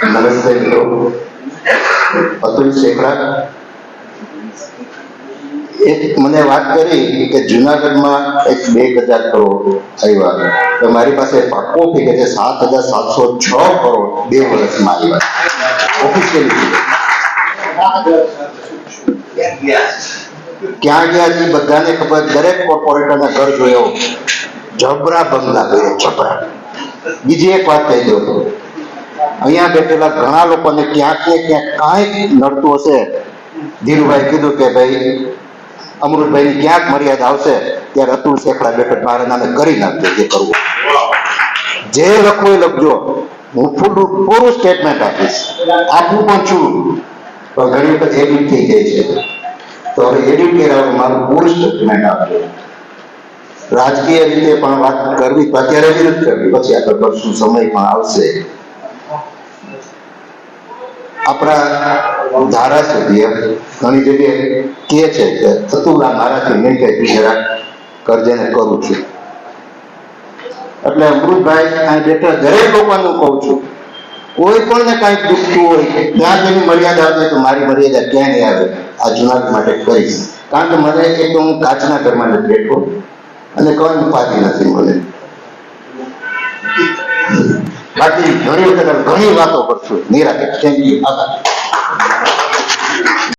નમસ્તે મિત્રો અતુલ એક મને વાત કરી કે જુનાગઢમાં એક બે હજાર કરોડ આવ્યા તો મારી પાસે પાક્કો ફિગર છે સાત હજાર સાતસો છ કરોડ બે વર્ષમાં આવ્યા ઓફિશિયલી ક્યાં ગયા છે બધાને ખબર? દરેક કોર્પોરેટરના ઘર જોયો. જબરા બંગલા જોયો, જબરા. બીજી એક વાત કહી દઉં. અહીંયા બેઠેલા ઘણા લોકોને ક્યાંક ક્યાંક કાંઈક નડતું હશે. ધીરુભાઈ કીધું કે ભાઈ, અમૃતભાઈની ક્યાંક મર્યાદા આવશે, ત્યારે અતુલ શેખડા બેઠક મારે નામે કરી નાખજો જે કરવું જે લખવું એ લખજો. હું પૂરું પૂરું સ્ટેટમેન્ટ આપીશ. આપું પણ છું. પણ ઘણી વખત એડિટ થઈ જાય છે. તો હવે એડિટ કર્યા મારું પૂરું સ્ટેટમેન્ટ આપજો. રાજકીય રીતે પણ વાત કરવી અત્યારે વિરુદ્ધ કરવી. પછી આગળ કરશું. સમય પણ આવશે. આપણા ધારાસભ્ય ઘણી જગ્યાએ કે છે કે અતુલા મારાથી નહીં થાય જરા કરજે ને કરું છું. એટલે અમૃતભાઈ અહીં બેઠા દરેક લોકોને કહું છું, કોઈ પણ ને કાંઈક દુખતું હોય ત્યાં જેની મર્યાદા આવે તો મારી મર્યાદા ક્યાં નહીં આવે. આ જુનાગઢ માટે કરીશ. કારણ કે મને એક તો હું કાચના ઘરમાં નથી બેઠો અને કોઈ ઉપાધિ નથી મને. બાકી ઘણી વખત ઘણી વાતો કરશું. નિરાતે. Thank you. આભાર.